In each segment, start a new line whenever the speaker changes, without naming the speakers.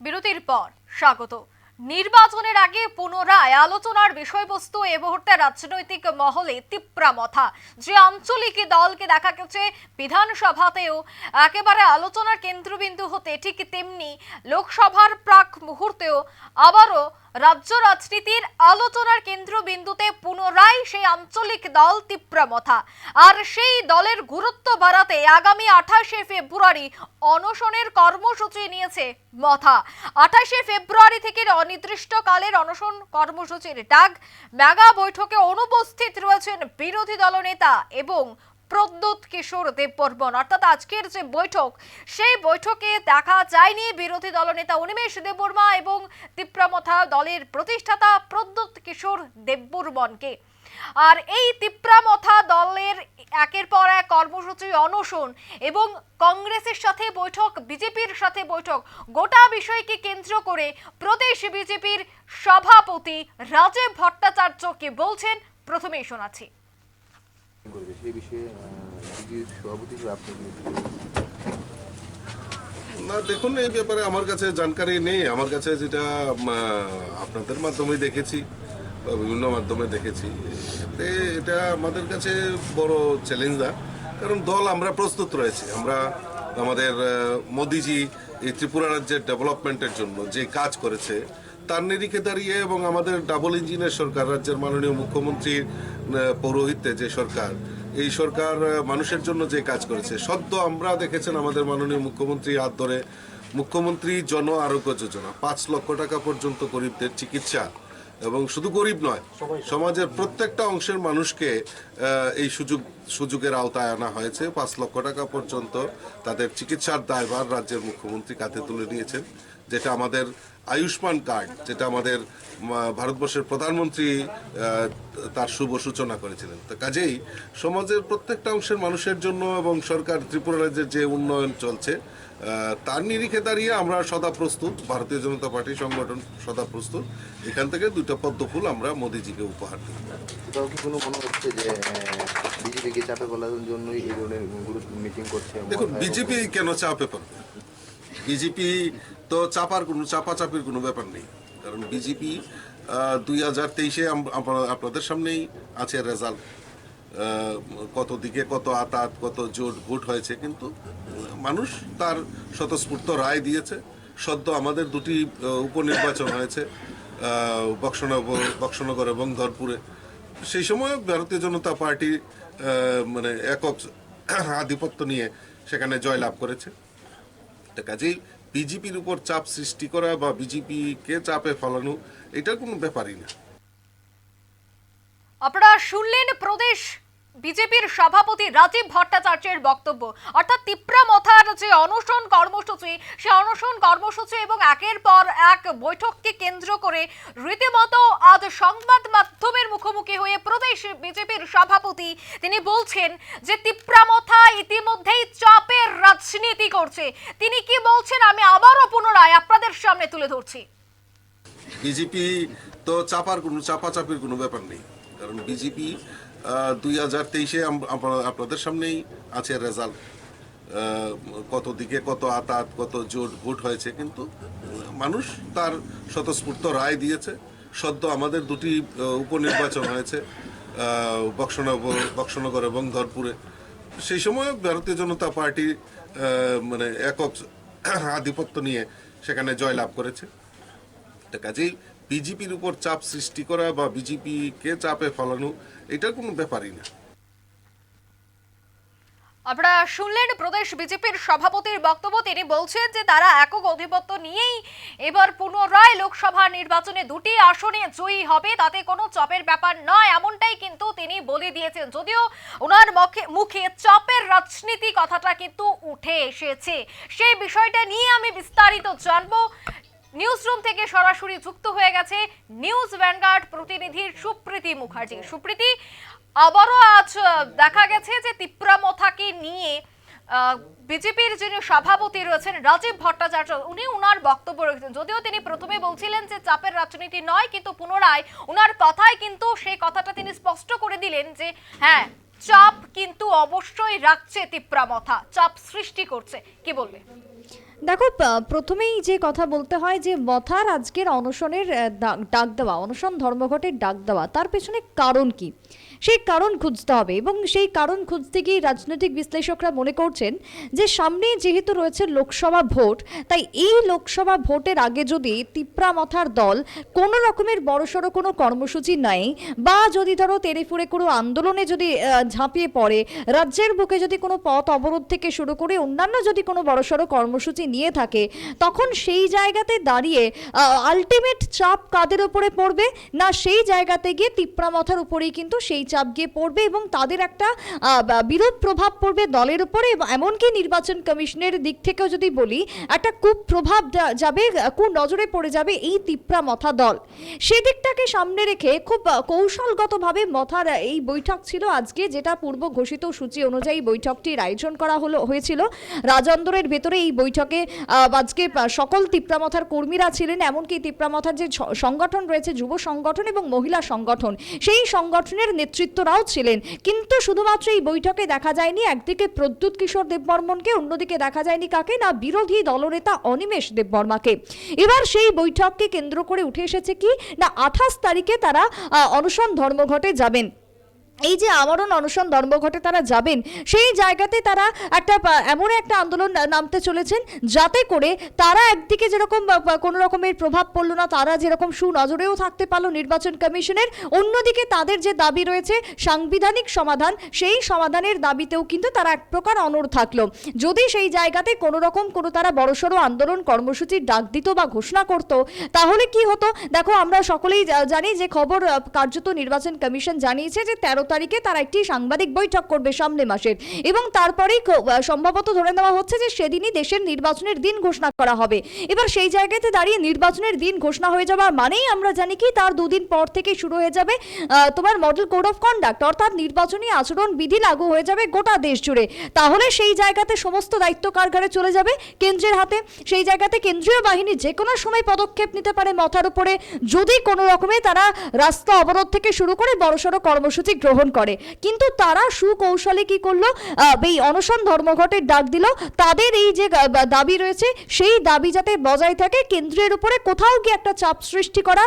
বিরতির পর স্বাগত। নির্বাচনের আগে পুনরায় আলোচনার বিষয়বস্তু এ মুহূর্তে রাজনৈতিক মহলে তিপ্রা মথা। যে আঞ্চলিক দলকে দেখা গেছে বিধানসভাতেও একেবারে আলোচনার কেন্দ্রবিন্দু হতে ঠিক তেমনি লোকসভার প্রাক মুহূর্তেও আবারও রাজ্য রাজনীতির আলোচনার কেন্দ্রবিন্দুতে পুনরায় সেই আঞ্চলিক দল তিপ্রামথা আর সেই দলের গুরুত্ব বাড়াতে আগামী আঠাশে ফেব্রুয়ারি অনশনের কর্মসূচি নিয়েছে মথা। আঠাশে ফেব্রুয়ারি থেকে অনির্দিষ্টকালের অনশন কর্মসূচির ডাক। মেগা বৈঠকে অনুপস্থিত রয়েছেন বিরোধী দলনেতা এবং প্রদ্যুৎ কিশোর দেববর্মন। অর্থাৎ আজকের যে বৈঠক, সেই বৈঠকে দেখা যায়নি বিরোধী দলনেতা অনিমেষ দেববর্মা এবং তিপ্রামথা দলের প্রতিষ্ঠাতা প্রদ্যুৎ কিশোর দেববর্মনকে। আর এই তিপ্রামথা দলের একের পর এক কর্মসূচি অনশন এবং কংগ্রেসের সাথে বৈঠক, বিজেপির সাথে বৈঠক, গোটা বিষয়কে কেন্দ্র করে প্রদেশ বিজেপির সভাপতি রাজীব ভট্টাচার্য কি বলছেন, প্রথমেই শোনাচ্ছি।
না, দেখুন, এই ব্যাপারে আমার কাছে জানকারি নেই। আমার কাছে যেটা আপনাদের মাধ্যমে দেখেছি, বা বিভিন্ন মাধ্যমে দেখেছি এটা আমাদের কাছে বড় চ্যালেঞ্জ না। কারণ দল আমরা প্রস্তুত রয়েছি। আমরা আমাদের মোদিজি এই ত্রিপুরা রাজ্যের ডেভেলপমেন্টের জন্য যে কাজ করেছে তার নিরিখে দাঁড়িয়ে এবং আমাদের ডাবল ইঞ্জিনের সরকার, রাজ্যের মাননীয় মুখ্যমন্ত্রীর পৌরোহিত্যে যে সরকার, এই সরকার মানুষের জন্য যে কাজ করেছে, সদ্য আমরা দেখেছেন আমাদের মাননীয় মুখ্যমন্ত্রী হাত ধরে, মুখ্যমন্ত্রী জন আরোগ্য যোজনা, পাঁচ লক্ষ টাকা পর্যন্ত গরিবদের চিকিৎসা, এবং শুধু গরিব নয়, সমাজের প্রত্যেকটা অংশের মানুষকে এই সুযোগ, সুযোগের আওতায় আনা হয়েছে। পাঁচ লক্ষ টাকা পর্যন্ত তাদের চিকিৎসার দায়ভার রাজ্যের মুখ্যমন্ত্রী কাঁধে তুলে নিয়েছেন, যেটা আমাদের আয়ুষ্মান কার্ড যেটা আমাদের ভারতবর্ষের প্রধানমন্ত্রী তার শুভ সূচনা করেছিলেন। তো কাজেই সমাজের প্রত্যেকটা অংশের মানুষের জন্য এবং সরকার ত্রিপুরা রাজ্যের যে উন্নয়ন চলছে তার নিরিখে দাঁড়িয়ে আমরা সদা প্রস্তুত ভারতীয় জনতা পার্টি সংগঠন সদা প্রস্তুত। এখান থেকে দুটো পদ্ম ফুল আমরা মোদিজিকে উপহার দিই
কোথাও কি কোনো মনে হচ্ছে যে বিজেপিকে চাপে বলার জন্যই এই ধরনের মিটিং করছে?
দেখুন বিজেপি কেন চাপে পড়বে? বিজেপি তো চাপার কোনো, চাপাচাপির কোনো ব্যাপার নেই। কারণ বিজেপি দুই হাজার তেইশে আপনাদের সামনেই আছে রেজাল্ট কত দিকে কত আতাত, কত জোট ভোট হয়েছে, কিন্তু মানুষ তার স্বতঃস্ফূর্ত রায় দিয়েছে। সদ্য আমাদের দুটি উপনির্বাচন হয়েছে বক্সনগর বক্সনগর এবং ধরপুরে। সেই সময় ভারতীয় জনতা পার্টি মানে একক আধিপত্য নিয়ে সেখানে জয়লাভ করেছে। কাজেই বিজেপির উপর চাপ সৃষ্টি করা বা বিজেপিকে চাপে ফলানো এটা কোনো ব্যাপারই না।
আপনারা শুনলেন প্রদেশ বিজেপির সভাপতি রাজীব ভট্টাচার্যের বক্তব্য। অর্থাৎ তিপ্রা মথার যে অনশন কর্মসূচি, সে অনশন কর্মসূচি এবং একের পর এক বৈঠককে কেন্দ্র করে রীতিমতো আজ সংবাদ মাধ্যমের মুখোমুখি হয়ে প্রদেশ বিজেপির সভাপতি তিনি বলছেন যে তিপ্রা মথা ইতিমধ্যেই চাপের রাজনীতি করছে। তিনি কি বলছেন আমি আবারও পুনরায় আপনাদের সামনে তুলে ধরছি।
বিজেপি তো চাপার কোনো, চাপাচাপির কোনো ব্যাপার নেই। কারণ বিজেপি দুই হাজার তেইশে আপনাদের সামনেই আছে রেজাল্ট কত দিকে কত আতাত, কত জোট ভোট হয়েছে, কিন্তু মানুষ তার স্বতঃস্ফূর্ত রায় দিয়েছে। সদ্য আমাদের দুটি উপনির্বাচন হয়েছে বক্সনগর বক্সনগর এবং ধরপুরে। সেই সময় ভারতীয় জনতা পার্টি মানে একক আধিপত্য নিয়ে সেখানে জয়লাভ করেছে। কাজেই বিজেপির উপর চাপ সৃষ্টি করা বা বিজেপিকে চাপে ফলানো এটা কোনো ব্যাপারই না।
আপনারা শুনলেন প্রদেশ বিজেপির সভাপতির বক্তব্য। তিনি বলছেন যে তারা একক আধিপত্য নিয়েই এবার পুনরায় লোকসভা নির্বাচনে দুটি আসনে জয়ী হবে। তাতে কোনো চাপের ব্যাপার নয়, এমনটাই কিন্তু তিনি বলে দিয়েছেন। যদিও ওনার মুখে চাপের রাজনীতি কথাটা কিন্তু উঠে এসেছে। সেই বিষয়টা নিয়ে আমি বিস্তারিত জানব। নিউজ রুম থেকে সরাসরি যুক্ত হয়ে গেছে নিউজ ভ্যানগার্ড প্রতিনিধি সুপ্রীতি মুখার্জি। সুপ্রীতি, আবারও আজ দেখা গেছে যে তিপ্রামথাকে নিয়ে বিজেপির যিনি সভাপতি রয়েছেন রাজীব ভট্টাচার্য, উনি উনার বক্তব্য রেখেছেন। যদিও তিনি প্রথমে বলছিলেন যে চাপের রাজনীতি নয়, কিন্তু পুনরায় উনার কথায় কিন্তু সেই কথাটা তিনি স্পষ্ট করে দিলেন যে হ্যাঁ চাপ কিন্তু অবশ্যই রাখছে তিপ্রামথা। চাপ সৃষ্টি করছে। কি বলবে?
দেখো প্রথমেই যে কথা বলতে হয় যে, মথার আজকের অনশনের ডাক- ডাক দেওয়া, অনশন ধর্মঘটের ডাক দেওয়া, তার পেছনে কারণ কি? সেই কারণ খুঁজতে হবে এবং সেই কারণ খুঁজতে গিয়ে রাজনৈতিক বিশ্লেষকরা মনে করছেন যে সামনে যেহেতু রয়েছে লোকসভা ভোট, তাই এই লোকসভা ভোটের আগে যদি তিপ্রা মথার দল কোনো রকমের বড়সড় কোনো কর্মসূচি নেয় বা যদি ধরো তেরেফুরে কোনো আন্দোলনে যদি ঝাঁপিয়ে পড়ে, রাজ্যের বুকে যদি কোনো পথ অবরোধ থেকে শুরু করে অন্যান্য যদি কোনো বড়সড় কর্মসূচি নিয়ে থাকে, তখন সেই জায়গাতে দাঁড়িয়ে আলটিমেট চাপ কাদের উপরে পড়বে? না সেই জায়গাতে গিয়ে তিপ্রামথার উপরেই কিন্তু সেই চাপ গিয়ে পড়বে এবং তাদের একটা আহ, বা- বিরূপ প্রভাব পড়বে দলের উপরে। এমনকি নির্বাচন কমিশনের দিক থেকেও যদি বলি একটা কুপ্রভাব প্রভাব যাবে কু নজরে পড়ে যাবে এই তিপ্রা মথা দল। সেদিকটাকে সামনে রেখে খুব কৌশলগতভাবে মথার এই বৈঠক ছিল আজকে যেটা পূর্ব ঘোষিত সূচি অনুযায়ী বৈঠকটির আয়োজন করা হলো হয়েছিল। রাজন্দরের ভেতরে এই বৈঠকে আজকে সকল তিপ্রামথার কর্মীরা ছিলেন এমনকি তিপ্রামথার যে সংগঠন রয়েছে যুব সংগঠন এবং মহিলা সংগঠন সেই সংগঠনের নেতৃত্বরাও ছিলেন। কিন্তু শুধুমাত্র এই বৈঠকে দেখা যায়নি, একদিকে প্রদ্যুৎ কিশোর দেববর্মনকে, অন্যদিকে দেখা যায়নি কাকে? না, বিরোধী দলনেতা অনিমেষ দেববর্মাকে। এবার সেই বৈঠককে কেন্দ্র করে উঠে এসেছে কি? না, আঠাশ তারিখে তারা অনশন ধর্মঘটে যাবেন। এই যে আমরণ অনশন ধর্মঘটে তারা যাবেন, সেই জায়গাতে তারা একটা এমন একটা আন্দোলন নামতে চলেছেন, যাতে করে তারা একদিকে যেরকম কোনো রকমের প্রভাব পড়ল না, তারা যেরকম সুনজরেও থাকতে পারল নির্বাচন কমিশনের, অন্যদিকে তাদের যে দাবি রয়েছে সাংবিধানিক সমাধান, সেই সমাধানের দাবিতেও কিন্তু তারা এক প্রকার অনড় থাকল। যদি সেই জায়গাতে কোনো রকম কোনো তারা বড়সড় আন্দোলন কর্মসূচির ডাক দিত বা ঘোষণা করত, তাহলে কি হতো? দেখো আমরা সকলেই জানি যে খবর কার্যত নির্বাচন কমিশন জানিয়েছে যে তেরো তারিখে তারা একটি সাংবাদিক বৈঠক করবে সামনে মাসের। এবং তারপরেই সম্ভবত ধরে নেওয়া হচ্ছে যে সেদিনই দেশের নির্বাচনের দিন ঘোষণা করা হবে। এবার সেই জায়গাতে দাঁড়িয়ে নির্বাচনের দিন ঘোষণা হয়ে যাওয়ার মানেই আমরা জানি কি, তার দুদিন পর থেকে শুরু হয়ে যাবে তোমার মডেল কোড অফ কন্ডাক্ট অর্থাৎ নির্বাচনী আচরণ বিধি লাগু হয়ে যাবে গোটা দেশ জুড়ে। তাহলে সেই জায়গাতে সমস্ত দায়িত্ব কারগারে চলে যাবে? কেন্দ্রের হাতে। সেই জায়গাতে কেন্দ্রীয় বাহিনী যে কোনো সময় পদক্ষেপ নিতে পারে মাথার উপরে। যদি কোনো রকমে তারা রাস্তা অবরোধ থেকে শুরু করে বড়সড় কর্মসূচি গ্রহণ করে। কিন্তু তারা সুকৌশলে কি করল? এই অনশন ধর্মঘটের ডাক দিল। তাদের এই যে দাবি রয়েছে, সেই দাবি যাতে বজায় থাকে, কেন্দ্রের উপরে কোথাও গিয়ে একটা চাপ সৃষ্টি করা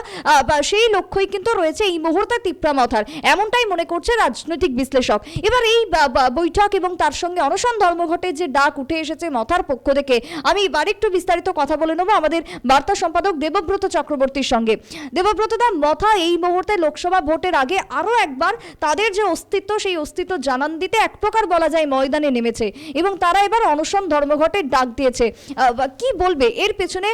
বা, সেই লক্ষ্যই কিন্তু রয়েছে এই মুহূর্তে তিপ্রামথার এমনটাই মনে করছে রাজনৈতিক বিশ্লেষক। এবার এই বৈঠক এবং তার সঙ্গে অনশন ধর্মঘটের যে ডাক উঠে এসেছে মথার পক্ষ থেকে, আমি এবার একটু বিস্তারিত কথা বলে নেব আমাদের বার্তা সম্পাদক দেবব্রত চক্রবর্তীর সঙ্গে। দেবব্রত দা মথা এই মুহূর্তে লোকসভা ভোটের আগে আরও একবার তাদের যে অস্তিত্ব সেই অস্তিত্ব জানান দিতে এক প্রকার বলা যায় ময়দানে নেমেছে এবং তারা এবার অনশন ধর্মঘটের ডাক দিয়েছে। আহ, কি বলবে? এর পেছনে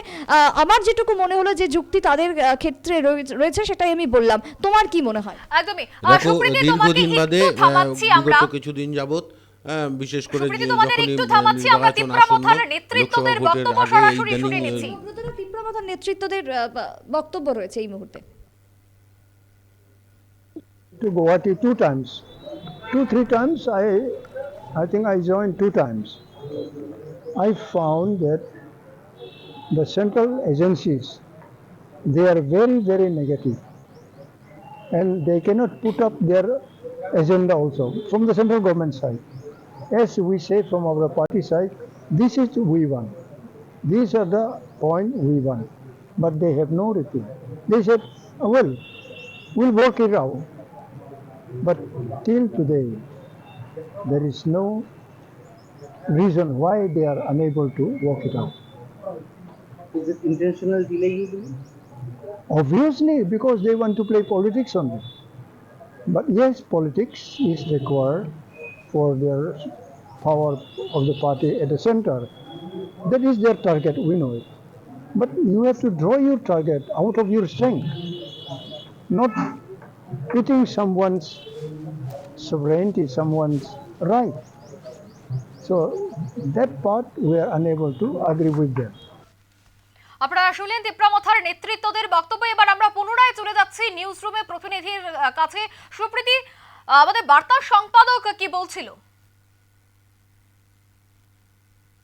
আমার যেটুকু মনে হলো যে যুক্তি তাদের ক্ষেত্রে রয়েছে সেটাই আমি বললাম। তোমার কি মনে হয়?
একদমই।
দীর্ঘদিন বাদে বিগত কিছুদিন যাবত বিশেষ করে যে
নেতৃত্বদের
বক্তব্য রয়েছে এই মুহূর্তে।
To Guwahati two times. Two, three times I I think I joined two times. I found that the central agencies they are very, very negative. And they cannot put up their agenda also from the central government side. As we say from our party side, this is we want. These are the point we want. But they have no reply. They said, oh, well, we'll work it out. But till today, there is no reason why they are unable to work it out.
Is it intentional delay you?
Obviously, because they want to play politics only. But yes, politics is required for their power of the party at the center. That is their target, we know it. But you have to draw your target out of your strength, not eating someone's sovereignty, someone's right. So that part we are unable to agree with them.
আপনারা শুনলেন তিপ্রামথার নেতৃত্বদের বক্তব্য এবার আমরা পুনরায় চলে যাচ্ছি news রুমে প্রতিনিধির কাছে সুপ্রীতি আমাদের বার্তা সম্পাদক কি বলছিল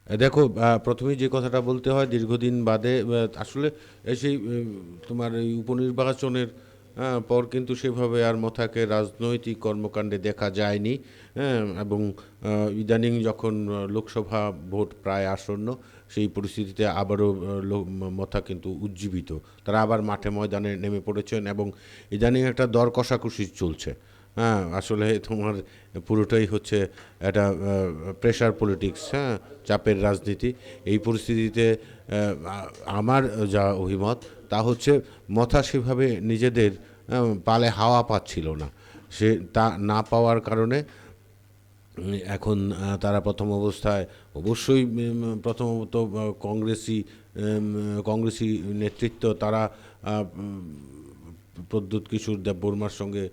দেখো আহ, প্রথমেই যে কথাটা বলতে হয় দীর্ঘদিন বাদে আসলে এই সেই তোমার এই উপনির্বাচনের পর কিন্তু সেভাবে আর মথাকে রাজনৈতিক কর্মকাণ্ডে দেখা যায়নি হ্যাঁ এবং ইদানিং যখন লোকসভা ভোট প্রায় আসন্ন, সেই পরিস্থিতিতে আবারও মথা কিন্তু উজ্জীবিত। তারা আবার মাঠে ময়দানে নেমে পড়েছেন এবং ইদানিং একটা দর কষাকষি চলছে। হ্যাঁ আসলে তোমার পুরোটাই হচ্ছে একটা প্রেশার পলিটিক্স হ্যাঁ চাপের রাজনীতি। এই পরিস্থিতিতে আমার যা অভিমত তা হচ্ছে মথা সেভাবে নিজেদের পালে হাওয়া পাচ্ছিল না। সে তা না পাওয়ার কারণে এখন তারা প্রথম অবস্থায় অবশ্যই প্রথমত কংগ্রেসি কংগ্রেসি নেতৃত্ব তারা প্রদ্যুৎ কিশোর দেব বর্মার সঙ্গে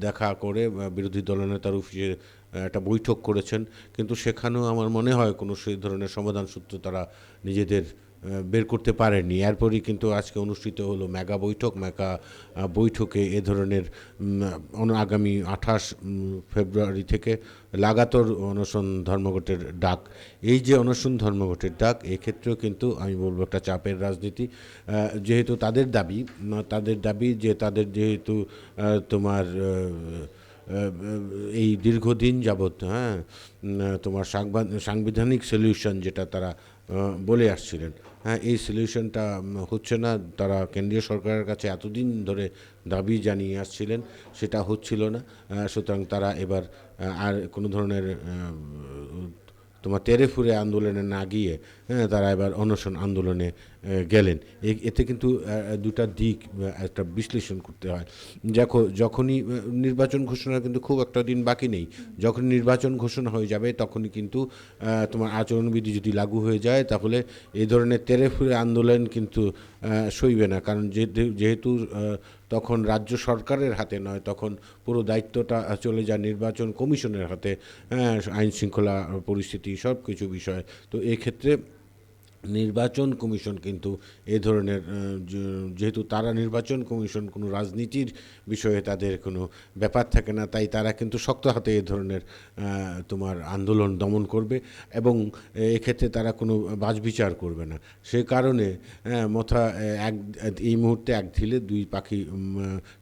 দেখা করে বিরোধী দলনেতার অফিসে একটা বৈঠক করেছেন। কিন্তু সেখানেও আমার মনে হয় কোনো সেই ধরনের সমাধান সূত্র তারা নিজেদের বের করতে পারেনি এরপরই কিন্তু আজকে অনুষ্ঠিত হলো মেগা বৈঠক। মেগা বৈঠকে এ ধরনের আগামী আঠাশ ফেব্রুয়ারি থেকে লাগাতার অনশন ধর্মঘটের ডাক। এই যে অনশন ধর্মঘটের ডাক এক্ষেত্রেও কিন্তু আমি বলব একটা চাপের রাজনীতি। যেহেতু তাদের দাবি তাদের দাবি যে তাদের যেহেতু তোমার এই দীর্ঘদিন যাবৎ হ্যাঁ তোমার সাংবা- সাংবিধানিক সলিউশন যেটা তারা বলে আসছিলেন। হ্যাঁ এই সলিউশনটা হচ্ছে না, তারা কেন্দ্রীয় সরকারের কাছে এতদিন ধরে দাবি জানিয়ে আসছিলেন, সেটা হচ্ছিল না। সুতরাং তারা এবার আর কোনো ধরনের তোমার তেরে ফুরে আন্দোলনে না গিয়ে হ্যাঁ তারা এবার অনশন আন্দোলনে গেলেন। এতে কিন্তু দুটা দিক একটা বিশ্লেষণ করতে হয়। দেখো, যখনই নির্বাচন ঘোষণার কিন্তু খুব একটা দিন বাকি নেই। যখন নির্বাচন ঘোষণা হয়ে যাবে, তখনই কিন্তু তোমার আচরণবিধি যদি লাগু হয়ে যায়, তাহলে এই ধরনের তেরে ফুরে আন্দোলন কিন্তু সইবে না। কারণ যেহেতু যেহেতু তখন রাজ্য সরকারের হাতে নয়, তখন পুরো দায়িত্বটা চলে যায় নির্বাচন কমিশনের হাতে হ্যাঁ আইন শৃঙ্খলা পরিস্থিতি সব কিছু বিষয়। তো এক্ষেত্রে নির্বাচন কমিশন কিন্তু এ ধরনের যেহেতু তারা নির্বাচন কমিশন কোনো রাজনীতির বিষয়ে তাদের কোনো ব্যাপার থাকে না, তাই তারা কিন্তু শক্ত হাতে এ ধরনের তোমার আন্দোলন দমন করবে এবং এক্ষেত্রে তারা কোনো বাজবিচার করবে না। সে কারণে মথা এক, এই মুহূর্তে এক ঢিলে দুই পাখি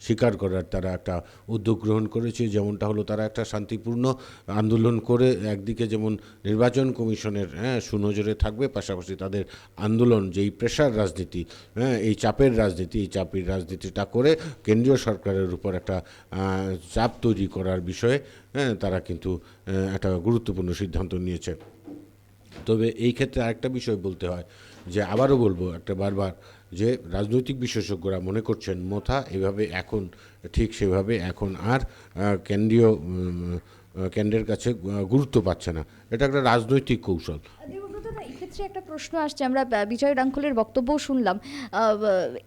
শিকার করার তারা একটা উদ্যোগ গ্রহণ করেছে। যেমনটা হলো তারা একটা শান্তিপূর্ণ আন্দোলন করে একদিকে যেমন নির্বাচন কমিশনের হ্যাঁ সুনজরে থাকবে, পাশাপাশি তাদের আন্দোলন, যেই প্রেশার রাজনীতি হ্যাঁ এই চাপের রাজনীতি, এই চাপের রাজনীতিটা করে কেন্দ্রীয় সরকারের উপর একটা চাপ তৈরি করার বিষয়ে হ্যাঁ তারা কিন্তু একটা গুরুত্বপূর্ণ সিদ্ধান্ত নিয়েছে। তবে এই ক্ষেত্রে আরেকটা বিষয় বলতে হয়, যে আবারও বলব একটা বারবার, যে রাজনৈতিক বিশেষজ্ঞরা মনে করছেন, মথা এভাবে এখন, ঠিক সেভাবে এখন আর কেন্দ্রীয় কেন্দ্রের কাছে গুরুত্ব পাচ্ছে না। এটা একটা রাজনৈতিক কৌশল।
এক্ষেত্রে একটা প্রশ্ন আসছে। আমরা বিজয় ডাঙ্কলের বক্তব্যও শুনলাম।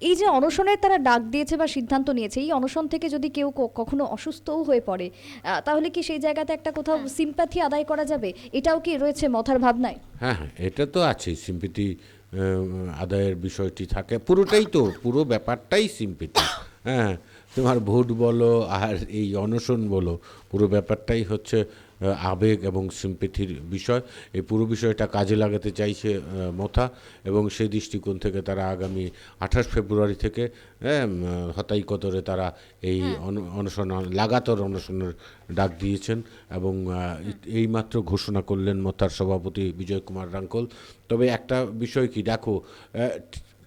এই যে অনশনের তারা ডাক দিয়েছে বা সিদ্ধান্ত নিয়েছে এই অনশন থেকে যদি কেউ কখনো অসুস্থও হয়ে পড়ে তাহলে কি সেই জায়গাতে একটা কোথাও সিম্প্যাথি আদায় করা যাবে? এটাও কি রয়েছে মথার ভাবনায়?
হ্যাঁ হ্যাঁ এটা তো আছে সিম্পিতি আদায়ের বিষয়টি থাকে। পুরোটাই তো পুরো ব্যাপারটাই সিম্পিতি হ্যাঁ তোমার ভোট বলো আর এই অনশন বলো পুরো ব্যাপারটাই হচ্ছে আবেগ এবং সিম্পিথির বিষয়। এই পুরো বিষয়টা কাজে লাগাতে চাইছে মথা এবং সেই দৃষ্টিকোণ থেকে তারা আগামী আঠাশ ফেব্রুয়ারি থেকে হ্যাঁ, হতাই কতরে তারা এই অনশন লাগাতার অনশনের ডাক দিয়েছেন এবং আহ, এই মাত্র ঘোষণা করলেন মথার সভাপতি বিজয় কুমার রাঙ্কল। তবে একটা বিষয় কি দেখো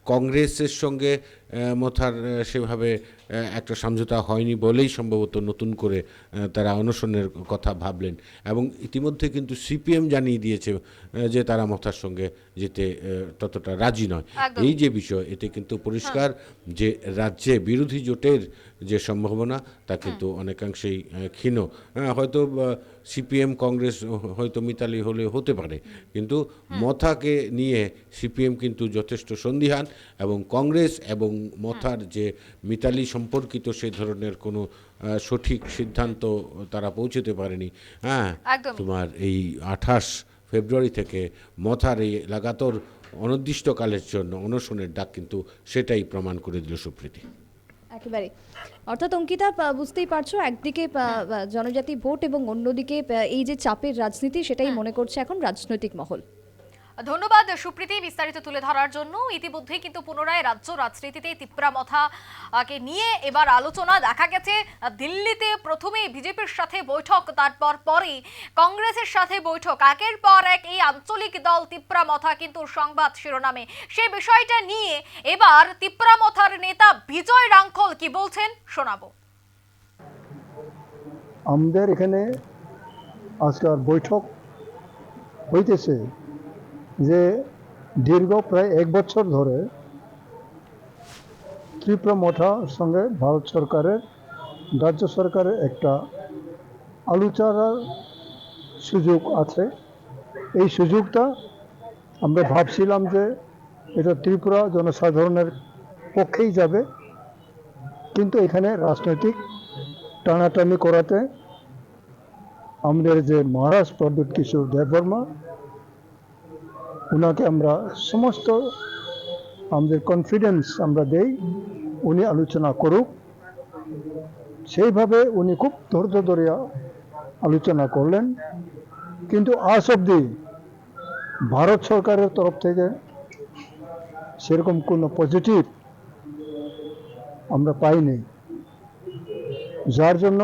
কংগ্রেসের সঙ্গে মথার সেভাবে একটা সমঝোতা হয়নি বলেই সম্ভবত নতুন করে তারা অনশনের কথা ভাবলেন। এবং ইতিমধ্যে কিন্তু সিপিএম জানিয়ে দিয়েছে যে তারা মথার সঙ্গে যেতে ততটা রাজি নয়। এই যে বিষয় এতে কিন্তু পরিষ্কার যে রাজ্যে বিরোধী জোটের যে সম্ভাবনা তা কিন্তু অনেকাংশেই ক্ষীণ। হ্যাঁ, হয়তো সিপিএম কংগ্রেস হয়তো মিতালি হলে হতে পারে। কিন্তু মথাকে নিয়ে সিপিএম কিন্তু যথেষ্ট সন্দিহান এবং কংগ্রেস এবং মথার যে মিতালি সম্পর্কিত সে ধরনের কোনো আহ, সঠিক সিদ্ধান্ত তারা পৌঁছতে পারেনি। হ্যাঁ। তোমার এই আঠাশ ফেব্রুয়ারি থেকে মথার এই লাগাতার অনির্দিষ্টকালের জন্য অনশনের ডাক কিন্তু সেটাই প্রমাণ করে দিল সুপ্রীতি।
একেবারে। অর্থাৎ অঙ্কিতা বুঝতেই পারছ একদিকে জনজাতি ভোট এবং অন্যদিকে এই যে চাপের রাজনীতি সেটাই মনে করছে এখন রাজনৈতিক মহল।
ধন্যবাদ সুপ্রীতি বিস্তারিত তুলে ধরার জন্য। ইতিমধ্যেই কিন্তু পুনরায় রাজ্য রাজনীতিতে তিপ্রামথা কে নিয়ে এবার আলোচনা দেখা গেছে। দিল্লিতে প্রথমে বিজেপির সাথে বৈঠক, তারপর পরে কংগ্রেসের সাথে বৈঠক। একের পর এক এই আঞ্চলিক দল তিপ্রামথা কিন্তু সংবাদ শিরোনামে। সেই বিষয়টা নিয়ে এবার তিপ্রামথার নেতা বিজয় রাঙ্খল কি বলছেন শোনাবো।
আমাদের এখানে আজকাল বৈঠক হইতেছে। যে দীর্ঘ প্রায় এক বছর ধরে ত্রিপুরা মঠার সঙ্গে ভারত সরকারের, রাজ্য সরকারের একটা আলোচনার সুযোগ আছে। এই সুযোগটা আমরা ভাবছিলাম যে এটা ত্রিপুরা জনসাধারণের পক্ষেই যাবে। কিন্তু এখানে রাজনৈতিক টানাটানি করাতে আমাদের যে মহারাজ প্রদীপ কিশোর দেববর্মা ওনাকে আমরা সমস্ত আমাদের কনফিডেন্স আমরা দেই, উনি আলোচনা করুক। সেইভাবে উনি খুব ধৈর্য ধরিয়া আলোচনা করলেন। কিন্তু আজ অব্দি ভারত সরকারের তরফ থেকে সেরকম কোনো পজিটিভ আমরা পাইনি। যার জন্য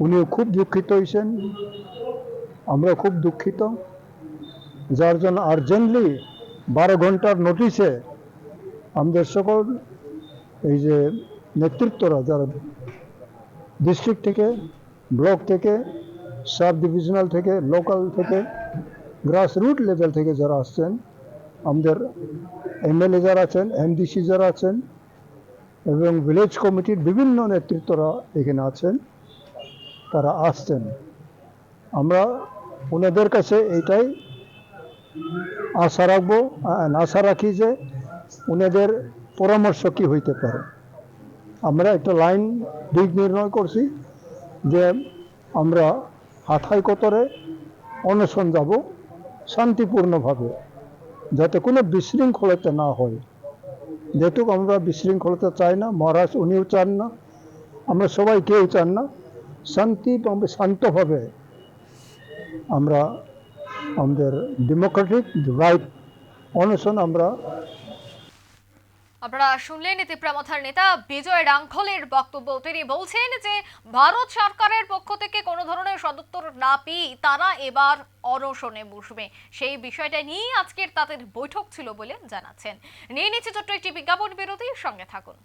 উনিও খুব দুঃখিত হয়েছেন আমরা খুব দুঃখিত। যার জন্য আর্জেন্টলি বারো ঘণ্টার নোটিশে আমাদের সকল এই যে নেতৃত্বরা যারা ডিস্ট্রিক্ট থেকে ব্লক থেকে সাব ডিভিশনাল থেকে লোকাল থেকে গ্রাস রুট লেভেল থেকে যারা আসছেন, আমাদের এমএলএ যারা আছেন এমডিসি যারা আছেন এবং ভিলেজ কমিটির বিভিন্ন নেতৃত্বরা এখানে আছেন, তারা আসছেন। আমরা ওনাদের কাছে এইটাই আশা রাখব আশা রাখি যে ওনাদের পরামর্শ কি হইতে পারে। আমরা একটা লাইন দিক নির্ণয় করছি যে আমরা হাথাই কতরে অনশন যাব শান্তিপূর্ণভাবে, যাতে কোনো বিশৃঙ্খলতা না হয়। যেহেতু আমরা বিশৃঙ্খলতা চাই না, মহারাজ উনিও চান না, আমরা সবাই কেউ চান না, শান্তি শান্তভাবে আমরা আমাদের ডেমোক্রেটিক রাইট অনশন আমরা
আপনারা শুনলেন তিপ্রামথার নেতা বিজয় রাঙ্খলের বক্তব্য। তিনি বলছেন যে, ভারত সরকারের পক্ষ থেকে কোনো ধরনের সদুত্তর না পেয়ে তারা এবার অনশনে বসবে। সেই বিষয়টা নিয়ে আজকের তাদের বৈঠক ছিল বলে জানাচ্ছেন। নিয়ে নিচ্ছে ছোট্ট একটি বিজ্ঞাপন বিরতির সঙ্গে থাকুন।